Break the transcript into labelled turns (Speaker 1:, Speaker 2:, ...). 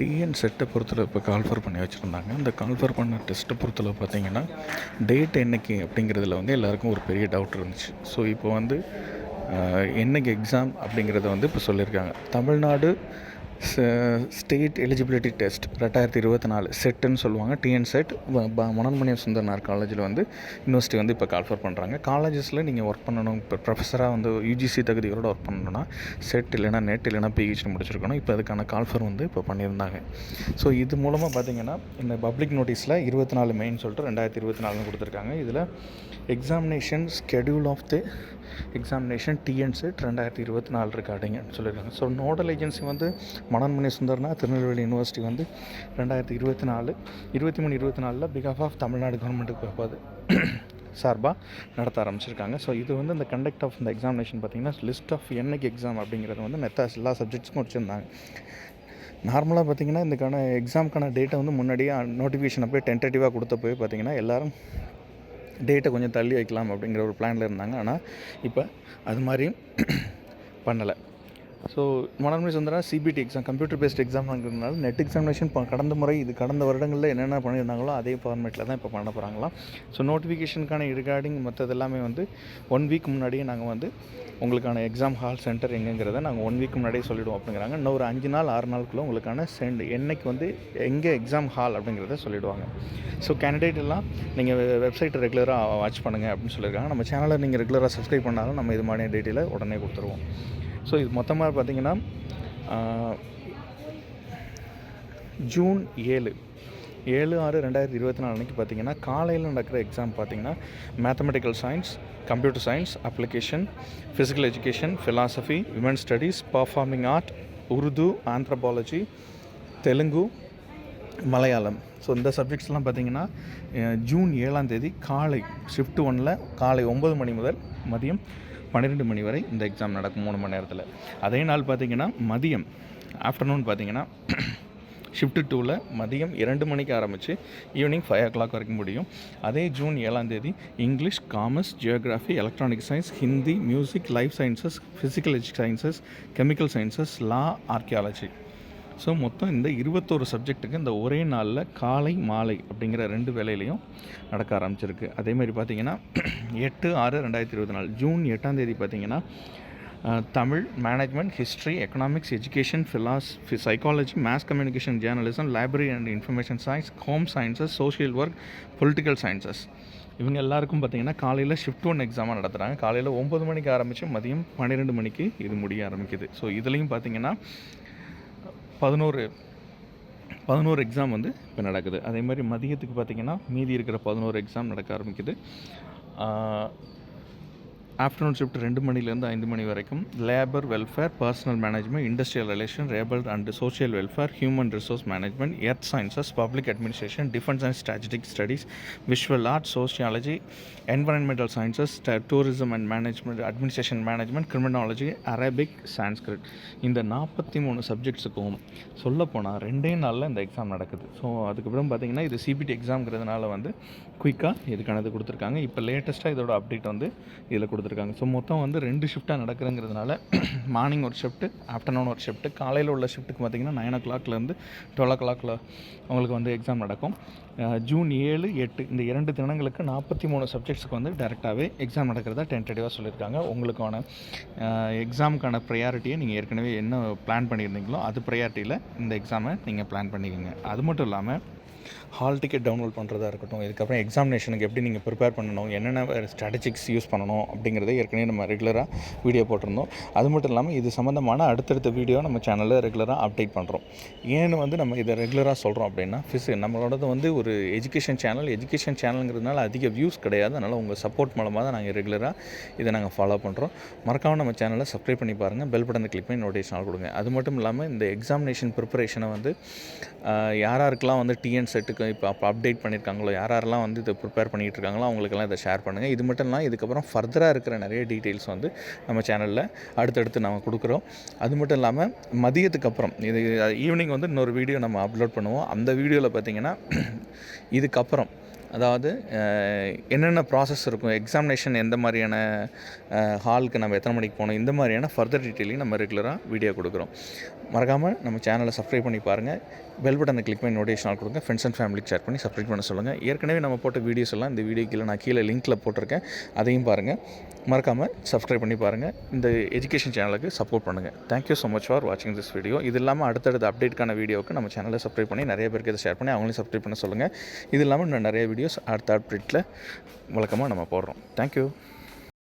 Speaker 1: TN செட்டை பொறுத்தளவு இப்போ கால்ஃபர் பண்ணி வச்சுருந்தாங்க. அந்த கால்ஃபர் பண்ண டெஸ்ட்டை பொறுத்தளவு பார்த்தீங்கன்னா டேட் என்னைக்கு அப்படிங்கிறதுல வந்து எல்லாருக்கும் ஒரு பெரிய டவுட் இருந்துச்சு. ஸோ இப்போ வந்து என்றைக்கு என்னைக்கு எக்ஸாம் அப்படிங்கிறத வந்து இப்போ சொல்லியிருக்காங்க தமிழ்நாடு ஸ்டேட் எலிஜிபிலிட்டி டெஸ்ட் ரெண்டாயிரத்தி இருபத்தி நாலு செட்டுன்னு சொல்லுவாங்க. டிஎன் செட் மனோன்மணியம் சுந்தரனார் காலேஜில் வந்து யூனிவர்சிட்டி வந்து இப்போ கால்ஃபர் பண்ணுறாங்க காலேஜஸில் நீங்கள் ஒர்க் பண்ணணும். இப்போ ப்ரொஃபஸராக வந்து யூஜிசி தகுதியோட ஒர்க் பண்ணணும்னா செட் இல்லைனா நெட் இல்லைனா பிஹெச்டி முடிச்சிருக்கணும். இப்போ அதுக்கான கால்ஃபர் வந்து இப்போ பண்ணியிருந்தாங்க. ஸோ இது மூலமாக பார்த்தீங்கன்னா இந்த பப்ளிக் நோட்டீஸில் இருபத்தி நாலு மெயின் சொல்லிட்டு ரெண்டாயிரத்தி இருபத்தி நாலுன்னு கொடுத்துருக்காங்க. இதில் examination schedule of the examination TNSET ரெண்டாயிரத்தி இருபத்தி நாலு இருக்காடிங்கன்னு சொல்லியிருக்காங்க. ஸோ நோடல் ஏஜென்சி வந்து மனன்மணி சுந்தர்னா திருநெல்வேலி யூனிவர்சிட்டி வந்து ரெண்டாயிரத்தி இருபத்தி நாலு இருபத்தி மூணு இருபத்தி நாலில் பிகாஃப் ஆஃப் தமிழ்நாடு கவர்மெண்ட்டுக்கு பார்ப்பாது சார்பாக நடத்த ஆரம்பிச்சிருக்காங்க. ஸோ இது வந்து இந்த கண்டக்ட் ஆஃப் இந்த எக்ஸாமினேஷன் பார்த்தீங்கன்னா லிஸ்ட் ஆஃப் என்னைக்கு எக்ஸாம் அப்படிங்கிறது வந்து மெத்தாஸ் எல்லா சப்ஜெக்ட்ஸ்க்கும் வச்சுருந்தாங்க. நார்மலாக பார்த்திங்கன்னா இதுக்கான எக்ஸாமுக்கான டேட்டை வந்து முன்னாடியே நோட்டிஃபிகேஷன் அப்படியே டென்டேட்டிவாக கொடுத்த போய் பார்த்தீங்கன்னா எல்லாரும் டேட்டை கொஞ்சம் தள்ளி வைக்கலாம் அப்படிங்கிற ஒரு பிளானில் இருந்தாங்க. ஆனால் இப்போ அது மாதிரி பண்ணலை. ஸோ மனநிலை சுந்தரா சிபிடி எக்ஸாம் கம்ப்யூட்டர் பேஸ்ட் எக்ஸாம்ங்கிறதுனால நெட் எக்ஸாமினேஷன் கடந்த முறை இது கடந்த வருடங்களில் என்னென்ன பண்ணியிருந்தாங்களோ அதே ஃபார்மேட்டில் தான் இப்போ பண்ண போகிறாங்களாம் ஸோ நோட்டிஃபிகேஷனுக்கான ரிகார்டிங் மற்றது எல்லாமே வந்து ஒன் வீக் முன்னாடியே நாங்கள் வந்து உங்களுக்கான எக்ஸாம் ஹால் சென்டர் எங்கேங்கிறத நாங்கள் ஒன் வீக் முன்னாடியே சொல்லிவிடுவோம் அப்படிங்கிறாங்க. இன்னும் ஒரு அஞ்சு நாள் ஆறு நாளுக்குள்ளே உங்களுக்கான சென்ட் என்னைக்கு வந்து எங்கே எக்ஸாம் ஹால் அப்படிங்கிறத சொல்லிவிடுவாங்க ஸோ கேண்டிடேட் எல்லாம் நீங்கள் வெப்சைட்டை ரெகுலராக வாட்ச் பண்ணுங்கள் அப்படின்னு சொல்லியிருக்காங்க. நம்ம சேனலை நீங்கள் ரெகுலராக சப்ஸ்கிரைப் பண்ணாலும் நம்ம இது மாதிரி டீட்டெயிலை உடனே கொடுத்துருவோம். ஸோ இது மொத்தமாக பார்த்தீங்கன்னா ஜூன் ஏழு. ஏழு ஆறு ரெண்டாயிரத்தி இருபத்தி நாலு அன்றைக்கி பார்த்தீங்கன்னா காலையில் நடக்கிற எக்ஸாம் பார்த்தீங்கன்னா mathematical science computer science application physical education philosophy women studies performing art Urdu anthropology Telugu Malayalam so இந்த சப்ஜெக்ட்ஸ்லாம் பார்த்தீங்கன்னா ஜூன் ஏழாம் தேதி காலை ஷிஃப்ட் ஒனில் காலை ஒம்பது மணி முதல் மதியம் பன்னிரெண்டு மணி வரை இந்த எக்ஸாம் நடக்கும் மூணு மணி நேரத்தில். அதே நாள் பார்த்தீங்கன்னா மதியம் ஆஃப்டர்நூன் பார்த்தீங்கன்னா ஷிஃப்ட் டூவில் மதியம் இரண்டு மணிக்கு ஆரம்பித்து ஈவினிங் ஃபைவ் ஓ கிளாக் வரைக்கும் முடியும். அதே ஜூன் ஏழாம் தேதி English commerce geography electronic science Hindi music life sciences physical sciences chemical sciences law archaeology so மொத்தம் இந்த இருபத்தோரு சப்ஜெக்ட்டுக்கு இந்த ஒரே நாளில் காலை மாலை அப்படிங்கிற ரெண்டு வேலையிலையும் நடக்க ஆரம்பிச்சிருக்கு. அதேமாதிரி பார்த்தீங்கன்னா எட்டு ஆறு ரெண்டாயிரத்தி இருபத்தி நாலு ஜூன் எட்டாம் தேதி பார்த்தீங்கன்னா Tamil management history economics education philosophy psychology maths communication journalism library and information science home sciences social work political sciences இவங்க எல்லாருக்கும் பார்த்தீங்கன்னா காலையில் ஷிஃப்ட் ஒன் எக்ஸாமாக நடத்துகிறாங்க காலையில் ஒம்பது மணிக்கு ஆரம்பித்து மதியம் பன்னிரெண்டு மணிக்கு இது முடிய ஆரம்பிக்குது. ஸோ இதுலேயும் பார்த்தீங்கன்னா பதினோரு பதினோரு எக்ஸாம் வந்து இப்போ நடக்குது. அதே மாதிரி மதியத்துக்கு பார்த்தீங்கன்னா மீதி இருக்கிற பதினோரு எக்ஸாம் நடக்க ஆரம்பிக்குது. ஆஃப்டர்நூன் ஷிஃப்ட் ரெண்டு மணிலேருந்து ஐந்து மணி வரைக்கும். Labour welfare personnel management industrial relation labour and social welfare human resource management earth sciences public administration defence and strategic studies visual art sociology environmental sciences tourism and management administration management criminology Arabic Sanskrit. இந்த நாற்பத்தி மூணு சப்ஜெக்ட்ஸுக்கும் சொல்லப்போனால் ரெண்டே நாளில் இந்த exam நடக்குது. So அதுக்கப்புறம் பார்த்தீங்கன்னா இது சிபிடி எக்ஸாம்ங்கிறதுனால வந்து குயிக்காக இதுக்கானது கொடுத்துருக்காங்க. இப்போ லேட்டஸ்ட்டாக இதோட அப்டேட் வந்து இதில் கொடுத்துருக்காங்க. ஸோ மொத்தம் வந்து ரெண்டு ஷிஃப்ட்டாக நடக்குதுங்கிறதுனால மார்னிங் ஒரு ஷிஃப்ட்டு ஆஃப்டர்நூன் ஒரு ஷிஃப்ட்டு காலையில் உள்ள ஷிஃப்ட்டுக்கு பார்த்தீங்கன்னா நைன் ஓ கிளாக்லேருந்து டுவெல் ஓ கிளாக்கில் அவங்களுக்கு வந்து எக்ஸாம் நடக்கும். ஜூன் ஏழு எட்டு இந்த இரண்டு தினங்களுக்கு நாற்பத்தி மூணு சப்ஜெக்ட்ஸுக்கு வந்து டேரெக்டாகவே எக்ஸாம் நடக்கிறதா டென்டேட்டிவாக சொல்லியிருக்காங்க. உங்களுக்கான எக்ஸாமுக்கான ப்ரையாரிட்டியை நீங்கள் ஏற்கனவே என்ன பிளான் பண்ணியிருந்தீங்களோ அது ப்ரையாரிட்டியில் இந்த எக்ஸாமை நீங்கள் பிளான் பண்ணிக்கோங்க. அது மட்டும் இல்லாமல் ஹால் டிக்கெட் டவுன்லோட் பண்ணுறதா இருக்கட்டும் இதுக்கப்புறம் எக்ஸாமினேஷனுக்கு எப்படி நீங்கள் ப்ரிப்பேர் பண்ணணும் என்னென்ன ஸ்ட்ராட்டஜிக்ஸ் யூஸ் பண்ணணும் அப்படிங்கிறத ஏற்கனவே நம்ம ரெகுலராக வீடியோ போட்டிருந்தோம். அது மட்டும் இல்லாமல் இது சம்மந்தமான அடுத்தடுத்த வீடியோ நம்ம சேனலில் ரெகுலராக அப்டேட் பண்ணுறோம் ஏன்னு வந்து நம்ம இதை ரெகுலராக சொல்கிறோம் அப்படின்னா ஃபிஸ் நம்மளோடது வந்து ஒரு எஜுகேஷன் சேனல் எஜுகேஷன் சேனலுங்கிறதுனால அதிக வியூஸ் கிடையாது. அதனால் உங்கள் சப்போர்ட் மூலமாக தான் நாங்கள் ரெகுலராக இதை நாங்கள் ஃபாலோ பண்ணுறோம் மறக்காமல் நம்ம சேனலை சப்ஸ்கிரைப் பண்ணி பாருங்கள் பெல் பட்டனை கிளிக் பண்ணி நோட்டிஃபிகேஷன் கொடுங்க. அது மட்டும் இல்லாமல் இந்த எக்ஸாமினேஷன் ப்ரிப்பரேஷனை வந்து யாராருக்கெல்லாம் யார் யாருக்கெல்லாம் வந்து டிஎன் செட்டுக்கு இப்போ அப்போ அப்டேட் பண்ணியிருக்காங்களோ யார் யாரெல்லாம் வந்து இதை ப்ரிப்பேர் பண்ணிகிட்டு இருக்காங்களோ அவங்களுக்கெல்லாம் இதை ஷேர் பண்ணுங்கள் இது மட்டும் இல்லாமல் இதுக்கப்புறம் ஃபர்தராக இருக்கிற நிறைய டீட்டெயில்ஸ் வந்து நம்ம சேனலில் அடுத்தடுத்து நம்ம கொடுக்குறோம். அது மட்டும் இல்லாமல் மதியத்துக்கு அப்புறம் இது ஈவினிங் வந்து இன்னொரு வீடியோ நம்ம அப்லோட் பண்ணுவோம். அந்த வீடியோவில் பார்த்திங்கன்னா இதுக்கப்புறம் அதாவது என்னென்ன ப்ராசஸ் இருக்கும்? எக்ஸாமினேஷன் எந்த மாதிரியான ஹாலுக்கு நம்ம எத்தனை மணிக்கு போகணும்? இந்த மாதிரியான ஃபர்தர் டீட்டெயிலையும் நம்ம ரெகுலராக வீடியோ கொடுக்குறோம். மறக்காமல் நம்ம சேனலை சப்ஸ்கிரைப் பண்ணி பாருங்கள் பெல் பட்டனை கிளிக் பண்ணி நோட்டிஃபிகேஷன் கொடுங்க. ஃப்ரெண்ட்ஸ் அண்ட் ஃபேமிலிக்கு ஷேர் பண்ணி சப்ஸ்கிரைப் பண்ண சொல்லுங்கள் ஏற்கனவே நம்ம போட்ட வீடியோஸ் எல்லாம் இந்த வீடியோ கீழே நான் கீழே லிங்க்கில் போட்டிருக்கேன். அதையும் பாருங்கள் மறக்காமல் சப்ஸ்கிரைப் பண்ணி பாருங்கள் இந்த எஜுகேஷன் சேனலுக்கு சப்போர்ட் பண்ணுங்கள் thank you so much for வாட்சிங் திஸ் வீடியோ இது இல்லாமல் அடுத்தடுத்த அப்டேட்கான வீடியோவுக்கு நம்ம சேனலை சப்ஸ்கிரைப் பண்ணி நிறைய பேருக்கு இதை ஷேர் பண்ணி அவங்களையும் சப்ஸ்கிரைப் பண்ண சொல்லுங்கள் இது இல்லாமல் இன்னும் நிறைய வீடியோ வீடியோஸ் அடுத்த அப்டேட்டில் வழக்கமாக நம்ம போடுறோம். தேங்க்யூ